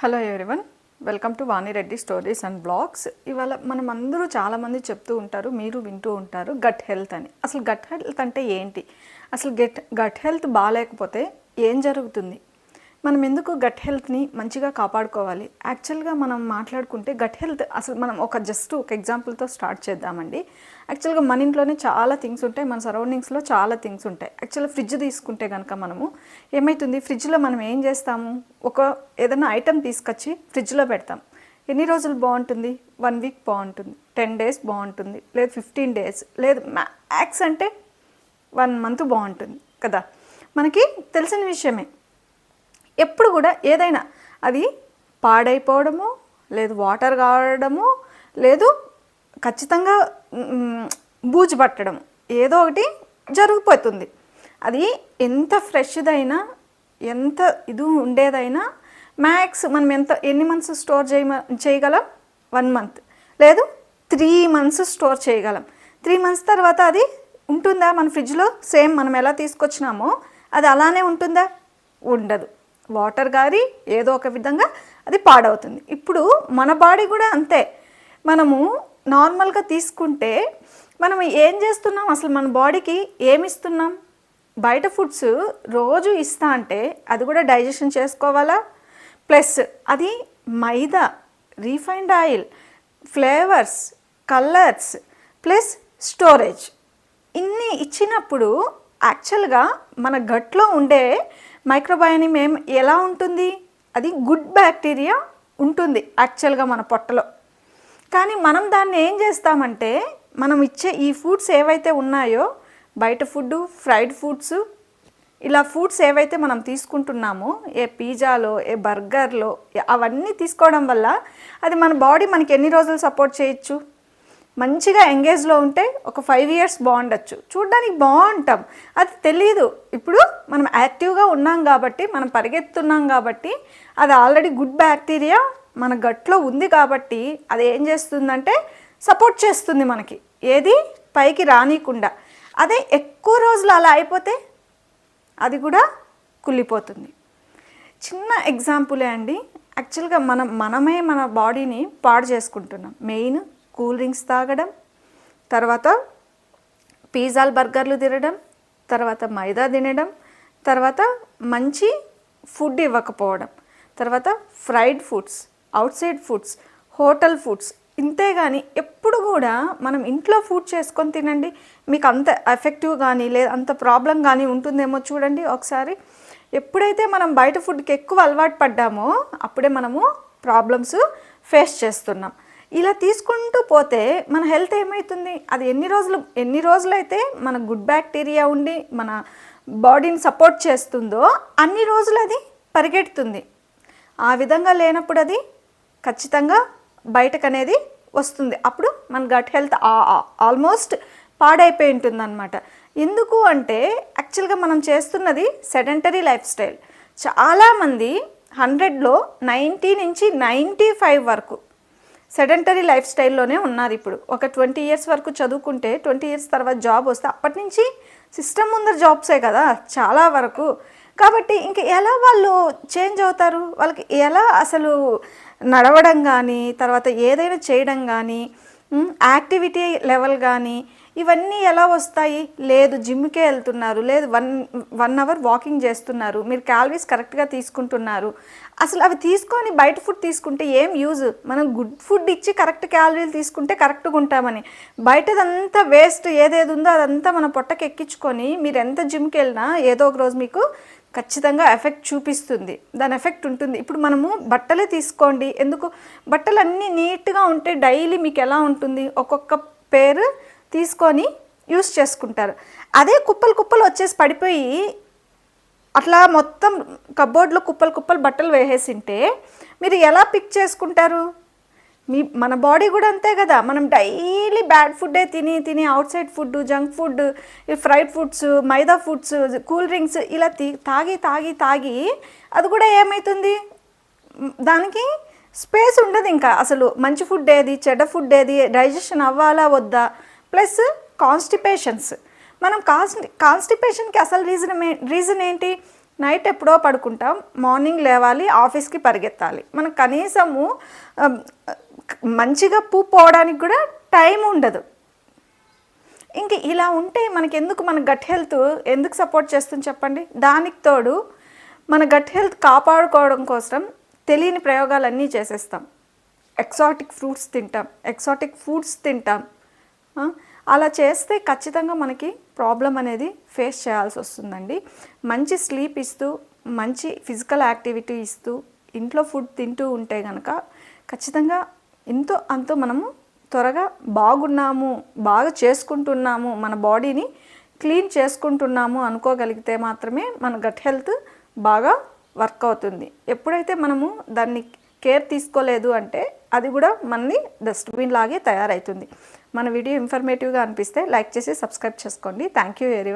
Hello everyone welcome to Vani Reddy stories and blogs. ఇవాళ మనం అందరూ చాలామంది చెప్తూ ఉంటారు మీరు వింటూ ఉంటారు గట్ హెల్త్ అని. అసలు గట్ హెల్త్ అంటే ఏంటి? అసలు గట్ గట్ హెల్త్ బాగాలేకపోతే ఏం జరుగుతుంది? మనం ఎందుకు గట్ హెల్త్ని మంచిగా కాపాడుకోవాలి? యాక్చువల్గా మనం మాట్లాడుకుంటే గట్ హెల్త్ అసలు మనం ఒక జస్ట్ ఒక ఎగ్జాంపుల్తో స్టార్ట్ చేద్దామండి. యాక్చువల్గా మన ఇంట్లోనే చాలా థింగ్స్ ఉంటాయి మన సరౌండింగ్స్లో చాలా థింగ్స్ ఉంటాయి. యాక్చువల్గా ఫ్రిడ్జ్ తీసుకుంటే కనుక మనము ఏమవుతుంది ఫ్రిడ్జ్లో మనం ఏం చేస్తాము? ఒక ఏదైనా ఐటెం తీసుకొచ్చి ఫ్రిడ్జ్లో పెడతాం. ఎన్ని రోజులు బాగుంటుంది? వన్ వీక్ బాగుంటుంది. టెన్ డేస్ బాగుంటుంది. లేదు ఫిఫ్టీన్ డేస్ లేదు మ్యాక్స్ అంటే వన్ మంత్ బాగుంటుంది కదా? మనకి తెలిసిన విషయమే. ఎప్పుడు కూడా ఏదైనా అది పాడైపోవడము లేదు వాటర్ కావడము లేదు ఖచ్చితంగా బూజు పట్టడం ఏదో ఒకటి జరిగిపోతుంది. అది ఎంత ఫ్రెష్దైనా ఎంత ఇది ఉండేదైనా మ్యాక్స్ మనం ఎంత ఎన్ని మంత్స్ స్టోర్ చేయ చేయగలం? One month. లేదు త్రీ మంత్స్ స్టోర్ చేయగలం. త్రీ మంత్స్ తర్వాత అది ఉంటుందా మన ఫ్రిడ్జ్లో? సేమ్ మనం ఎలా తీసుకొచ్చినామో అది అలానే ఉంటుందా? ఉండదు. వాటర్ గారి ఏదో ఒక విధంగా అది పాడవుతుంది. ఇప్పుడు మన బాడీ కూడా అంతే. మనము నార్మల్గా తీసుకుంటే మనం ఏం చేస్తున్నాం? అసలు మన బాడీకి ఏమి ఇస్తున్నాం బయట ఫుడ్స్ రోజు ఇస్తా అంటే అది కూడా డైజెషన్ చేసుకోవాలా? ప్లస్ అది maida refined oil flavours colours plus storage. ఇన్ని ఇచ్చినప్పుడు యాక్చువల్గా మన గట్లో ఉండే మైక్రోబయానిమ్ ఏం ఎలా ఉంటుంది? అది గుడ్ బ్యాక్టీరియా ఉంటుంది యాక్చువల్గా మన పొట్టలో. కానీ మనం దాన్ని ఏం చేస్తామంటే మనం ఇచ్చే ఈ ఫుడ్స్ ఏవైతే ఉన్నాయో బయట ఫుడ్ ఫ్రైడ్ ఫుడ్స్ ఇలా ఫుడ్స్ ఏవైతే మనం తీసుకుంటున్నామో ఏ పిజ్జాలో ఏ బర్గర్లో అవన్నీ తీసుకోవడం వల్ల అది మన బాడీ మనకి ఎన్ని రోజులు సపోర్ట్ చేయొచ్చు? మంచిగా ఎంగేజ్లో ఉంటే ఒక ఫైవ్ ఇయర్స్ బాగుండొచ్చు చూడ్డానికి బాగుంటాం. అది తెలియదు ఇప్పుడు మనం యాక్టివ్గా ఉన్నాం కాబట్టి మనం పరిగెత్తున్నాం కాబట్టి అది ఆల్రెడీ గుడ్ బ్యాక్టీరియా మన గట్లో ఉంది కాబట్టి అది ఏం చేస్తుందంటే సపోర్ట్ చేస్తుంది మనకి. ఏది? పైకి రానియకుండా అదే ఎక్కువ రోజులు అలా అయిపోతే అది కూడా కుళ్ళిపోతుంది. చిన్న ఎగ్జాంపులే అండి. యాక్చువల్గా మనం మనమే మన బాడీని పాడు చేసుకుంటున్నాం. మెయిన్ కూల్ డ్రింక్స్ తాగడం తర్వాత పిజ్జాలు బర్గర్లు తినడం తర్వాత మైదా తినడం తర్వాత మంచి ఫుడ్ ఇవ్వకపోవడం తర్వాత fried foods outside foods hotel foods ఇంతే కానీ ఎప్పుడు కూడా మనం ఇంట్లో ఫుడ్ చేసుకొని తినండి. మీకు అంత ఎఫెక్టివ్ కానీ లేదా అంత ప్రాబ్లం కానీ ఉంటుందేమో చూడండి ఒకసారి. ఎప్పుడైతే మనం బయట ఫుడ్కి ఎక్కువ అలవాటు పడ్డామో అప్పుడే మనము ప్రాబ్లమ్స్ ఫేస్ చేస్తున్నాం. ఇలా తీసుకుంటూ పోతే మన హెల్త్ ఏమవుతుంది అది ఎన్ని రోజులు ఎన్ని రోజులైతే మన గుడ్ బ్యాక్టీరియా ఉండి మన బాడీని సపోర్ట్ చేస్తుందో అన్ని రోజులు అది పరిగెడుతుంది. ఆ విధంగా లేనప్పుడు అది ఖచ్చితంగా బయటకు అనేది వస్తుంది. అప్పుడు మన గట్ హెల్త్ ఆల్మోస్ట్ పాడైపోయి ఉంటుంది అనమాట ఎందుకు అంటే యాక్చువల్గా మనం చేస్తున్నది సెడెంటరీ లైఫ్ స్టైల్. చాలామంది హండ్రెడ్లో నైంటీ నుంచి నైంటీ ఫైవ్ వరకు సెడెంటరీ లైఫ్ స్టైల్లోనే ఉన్నారు ఇప్పుడు. ఒక ట్వంటీ ఇయర్స్ వరకు చదువుకుంటే ట్వంటీ ఇయర్స్ తర్వాత జాబ్ వస్తే అప్పటి నుంచి సిస్టమ్ ముందర జాబ్సే కదా చాలా వరకు. కాబట్టి ఇంక ఎలా వాళ్ళు చేంజ్ అవుతారు? వాళ్ళకి ఎలా అసలు నడవడం కానీ తర్వాత ఏదైనా చేయడం కానీ యాక్టివిటీ లెవెల్ కానీ ఇవన్నీ ఎలా వస్తాయి? లేదు జిమ్కే వెళ్తున్నారు. లేదు వన్ వన్ అవర్ వాకింగ్ చేస్తున్నారు. మీరు క్యాలరీస్ కరెక్ట్గా తీసుకుంటున్నారు. అసలు అవి తీసుకొని బయట ఫుడ్ తీసుకుంటే ఏం యూజ్? మనం గుడ్ ఫుడ్ ఇచ్చి కరెక్ట్ క్యాలరీలు తీసుకుంటే కరెక్ట్గా ఉంటామని. బయటదంతా వేస్ట్ ఏదేది ఉందో అదంతా మన పొట్టకి ఎక్కించుకొని మీరు ఎంత జిమ్కి వెళ్ళినా ఏదో ఒక రోజు మీకు ఖచ్చితంగా ఎఫెక్ట్ చూపిస్తుంది. దాని ఎఫెక్ట్ ఉంటుంది. ఇప్పుడు మనము బట్టలే తీసుకోండి. ఎందుకు? బట్టలు అన్నీ నీట్గా ఉంటే డైలీ మీకు ఎలా ఉంటుంది? ఒక్కొక్క పేరు తీసుకొని యూస్ చేసుకుంటారు. అదే కుప్పలు కుప్పలు వచ్చేసి పడిపోయి అట్లా మొత్తం కబోర్డ్లో కుప్పలు కుప్పలు బట్టలు వేసేసింటే మీరు ఎలా పిక్ చేసుకుంటారు? మీ మన బాడీ కూడా అంతే కదా. మనం డైలీ బ్యాడ్ ఫుడ్డే తిని తిని outside food junk food fried foods maida foods cool drinks ఇలా తాగి తాగి తాగి అది కూడా ఏమవుతుంది దానికి స్పేస్ ఉండదు ఇంకా. అసలు మంచి ఫుడ్ ఏది? చెడ్డ ఫుడ్ ఏది? డైజెషన్ అవ్వాలా వద్దా? Plus constipations. మనం కాన్స్టి కాన్స్టిపేషన్కి అసలు రీజన్ రీజన్ ఏంటి? నైట్ ఎప్పుడో పడుకుంటాం మార్నింగ్ లేవాలి ఆఫీస్కి పరిగెత్తాలి. మనకు కనీసము మంచిగా పూ పోవడానికి కూడా టైం ఉండదు. ఇంక ఇలా ఉంటే మనకి ఎందుకు మన గట్ హెల్త్ ఎందుకు సపోర్ట్ చేస్తుంది చెప్పండి? దానికి తోడు మన గట్ హెల్త్ కాపాడుకోవడం కోసం తెలియని ప్రయోగాలన్నీ చేసేస్తాం. ఎక్సాటిక్ ఫ్రూట్స్ తింటాం ఎక్సాటిక్ ఫుడ్స్ తింటాం. అలా చేస్తే ఖచ్చితంగా మనకి ప్రాబ్లం అనేది ఫేస్ చేయాల్సి వస్తుందండి. మంచి స్లీప్ ఇస్తూ మంచి ఫిజికల్ యాక్టివిటీ ఇస్తూ ఇంట్లో ఫుడ్ తింటూ ఉంటే కనుక ఖచ్చితంగా ఎంతో అంతో మనము త్వరగా బాగున్నాము బాగా చేసుకుంటున్నాము మన బాడీని క్లీన్ చేసుకుంటున్నాము అనుకోగలిగితే మాత్రమే మన గట్ హెల్త్ బాగా వర్క్ అవుతుంది. ఎప్పుడైతే మనము దాన్ని కేర్ తీసుకోలేదు అంటే అది కూడా మనని డస్ట్బిన్ లాగే తయారవుతుంది మన వీడియో ఇన్ఫర్మేటివ్గా అనిపిస్తే లైక్ చేసి సబ్స్క్రైబ్ చేసుకోండి. Thank you very